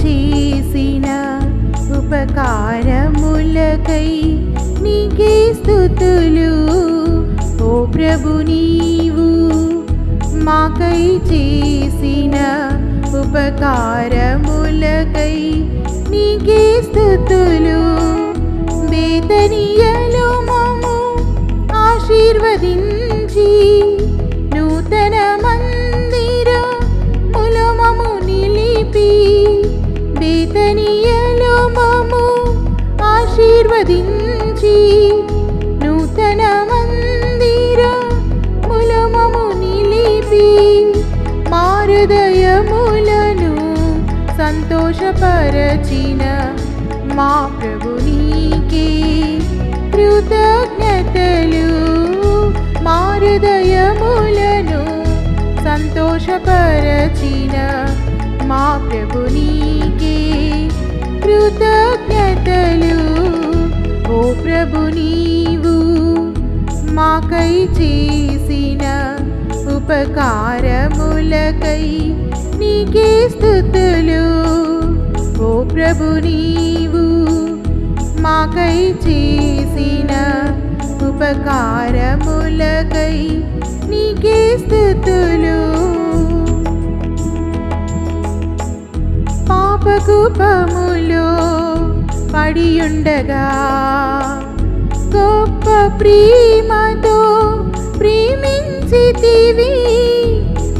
చేసిన ఉపకారములకై నీకే స్థుతులు. ఓ ప్రభు నీవు మాకై చేసిన ఉపకారములకై నీకే స్థుతులు. వేదనీయలో మము ఆశీర్వదించి నూతన మందిర ములమము నిలిపి ప్రీతనీయలో మము ఆశీర్వదించి నూతన మందిర ములమము నిలిపి మారుదయములను సంతోషపరచిన మా ప్రభునికి కృతజ్ఞతలు. మారుదయములను సంతోషపరచిన మా ప్రభు కృతజ్ఞతలు. ఓ ప్రభు నీవు మాకై చేసిన ఉపకారములకై నీకే స్థుతులు. ఓ ప్రభు నీవు మాకై చేసిన ఉపకారములకై నీకే స్థుతులు. పాపకూపములో పడియుండగా గొప్ప ప్రేమతో ప్రేమించితివి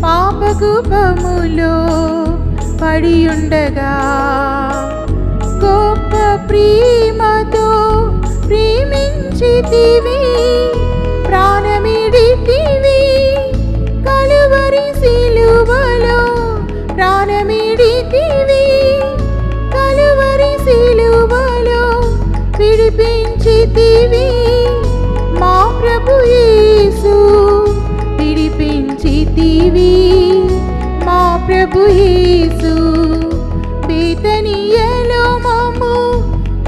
పాపకూపములో పడియుండగా గొప్ప ప్రేమతో విడిపించితివి మా ప్రభు యేసు విడిపించితివి మా ప్రభు యేసు బేతనీయలో మమ్ము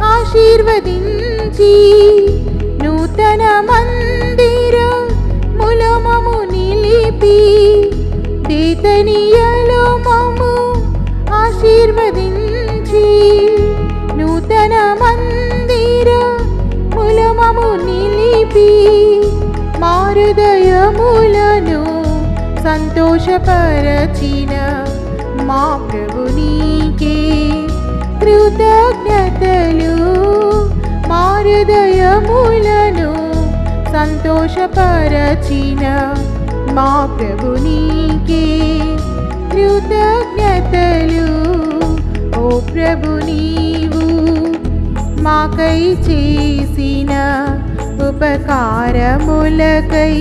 ఆశీర్వదించి. నూతన మందిర ములమము నిలిపి. బేతనీయలో మమ్ము ఆశీర్వదించి. నింపి మారుదయములను సంతోషపరచిన మా ప్రభునికే కృతజ్ఞతలు. మారుదయములను సంతోషపరచిన మా ప్రభునికే కృతజ్ఞతలు. ఓ ప్రభు నీవు మాకై చేసిన ఉపకారములకై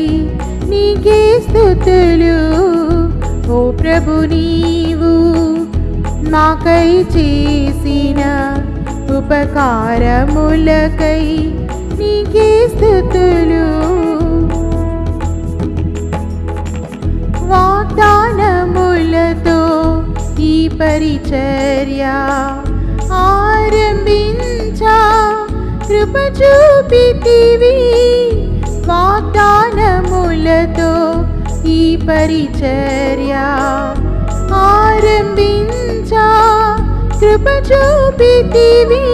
నీకే స్థుతులు. ఓ ప్రభు నీవు మాకై చేసిన ఉపకారములకై నీకే స్థుతులు. వాగ్దానములతో ఈ పరిచర్య ఆ కృప చూపితివి. వాగ్దానములతో ఈ పరిచర్య ఆరంభించా. కృప చూపితివి.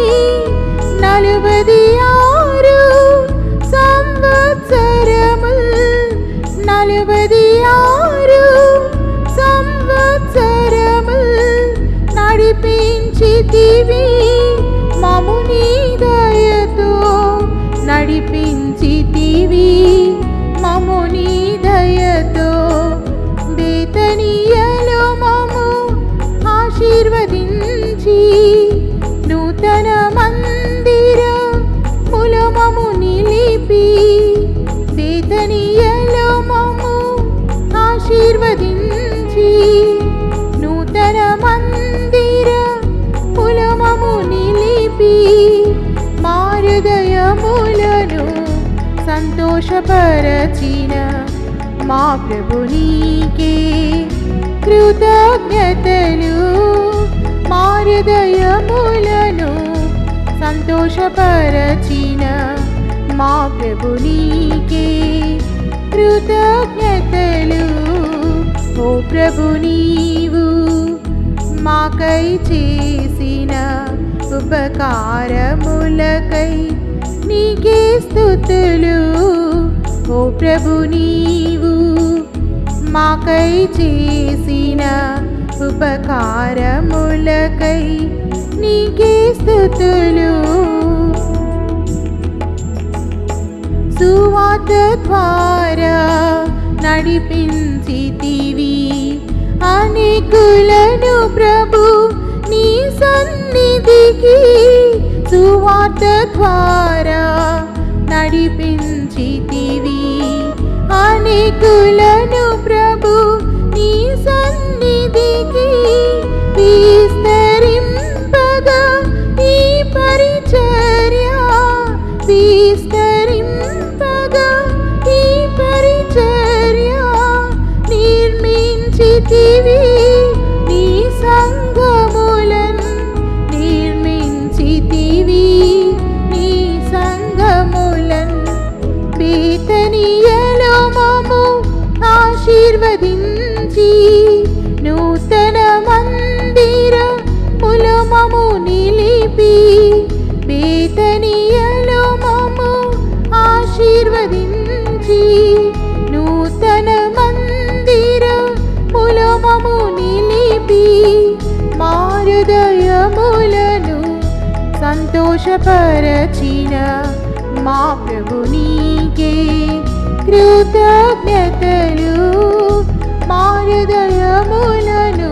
నలువది ఆరు సంవత్సరముల్. నలువది ఆరు సంవత్సరముల్ నడిపించితివి. నడిపించితివి సంతోషపరచిన మా ప్రభు నీకే కృతజ్ఞతలు. మారుదయములను సంతోషపరచిన మా ప్రభునీకే కృతజ్ఞతలు. ఓ ప్రభు నీవు మాకై చేసిన ఉపకారములకై నీకే స్థుతులు. ఓ ప్రభు నీవు మాకై చేసిన ఉపకారములకై నీకే స్థుతులు. సువాత ద్వారా నడిపించితివి. అనేకులను ప్రభు నీ సన్నిధికి సువాత ద్వారా నడిపించి నడిపించితివి అనేకులను బేతనియలో మము ఆశీర్వదించి నూతన మందిర ములమము నిలిపి బేతనియలో మము ఆశీర్వదించి నూతన మందిర ములమము నిలిపి మారుదయములను సంతోషపరచిన మా ప్రభు నీకే కృతజ్ఞతలు మారుదయములను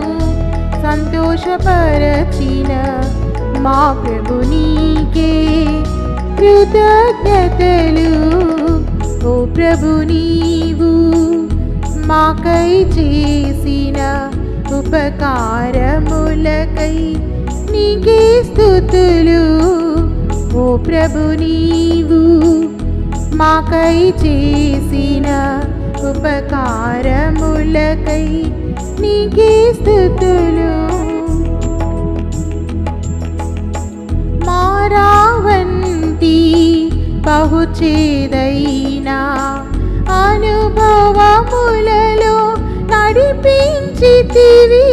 సంతోషపరచిన మా ప్రభు నీకే కృతజ్ఞతలు. ఓ ప్రభు నీవు మాకై చేసిన ఉపకారములకై నీకే స్థుతులు. ఓ ప్రభు నీవు మాకై చేసిన ఉపకారములకై నీకే స్థుతులు. మారావంతి బహుచేదైనా అనుభవములలో నడిపించితివి.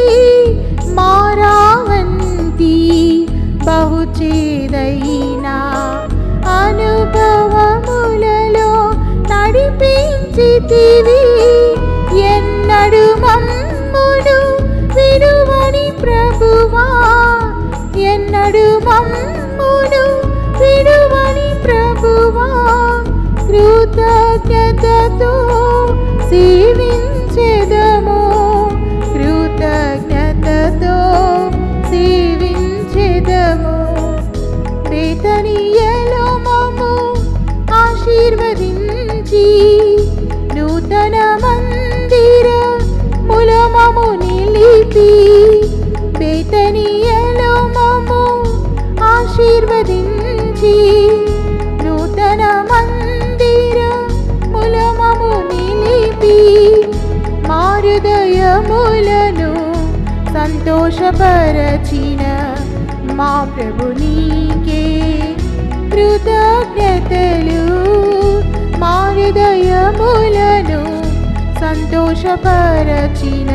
నడిపించితివి ఎన్నడు మమ్మును విడువని ప్రభువా ఎన్నడు మమ్ము సంతోషపరచిన మా ప్రభు నీకే కృతజ్ఞతలు. మారుదయములను సంతోషపరచిన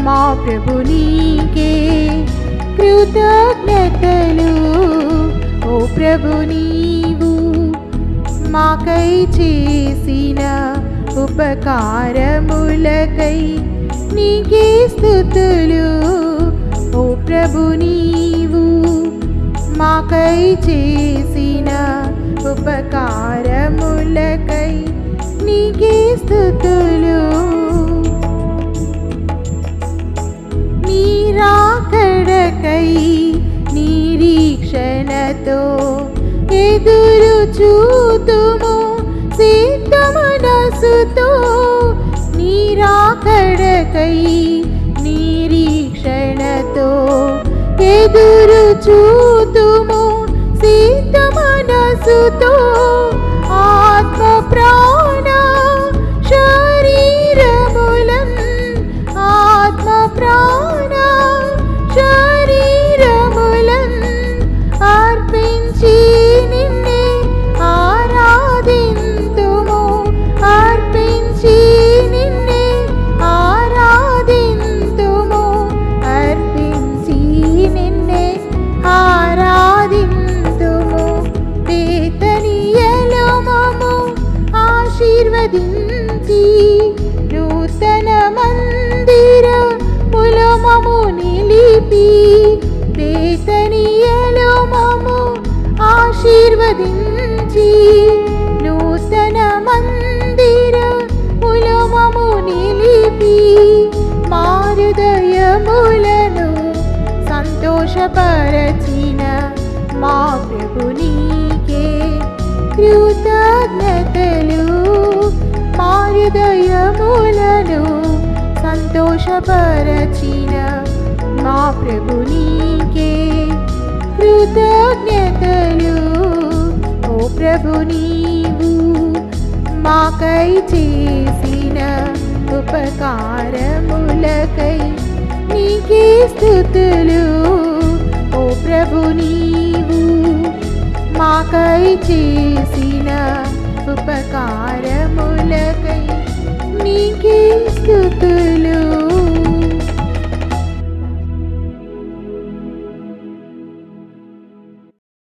మా ప్రభు నీకే కృతజ్ఞతలు. ఓ ప్రభు నీవు మాకై చేసిన ఉపకారములకై నీకే స్థుతులు. ఓ ప్రభు నీవు మాకై చేసిన ఉపకారములకై నీకే స్థుతులు. నీరాకడకై నిరీక్షణతో ఎదురు చూ చూతుము సీత మనసుతో ఆశీర్వదించి నూతన మందిర ఉలమము నిలిపి మారుదయములను సంతోషపరచిన మా ప్రభునికే కృతజ్ఞతలు. మారుదయములను సంతోషపరచిన మా ప్రభునికే కృతజ్ఞతలు. ప్రభు నీవు మాకై చేసిన ఉపకారములకై నీకే స్థుతులు. ఓ ప్రభు నీవు మాకై చేసిన ఉపకారములకై నీకే స్థుతులు.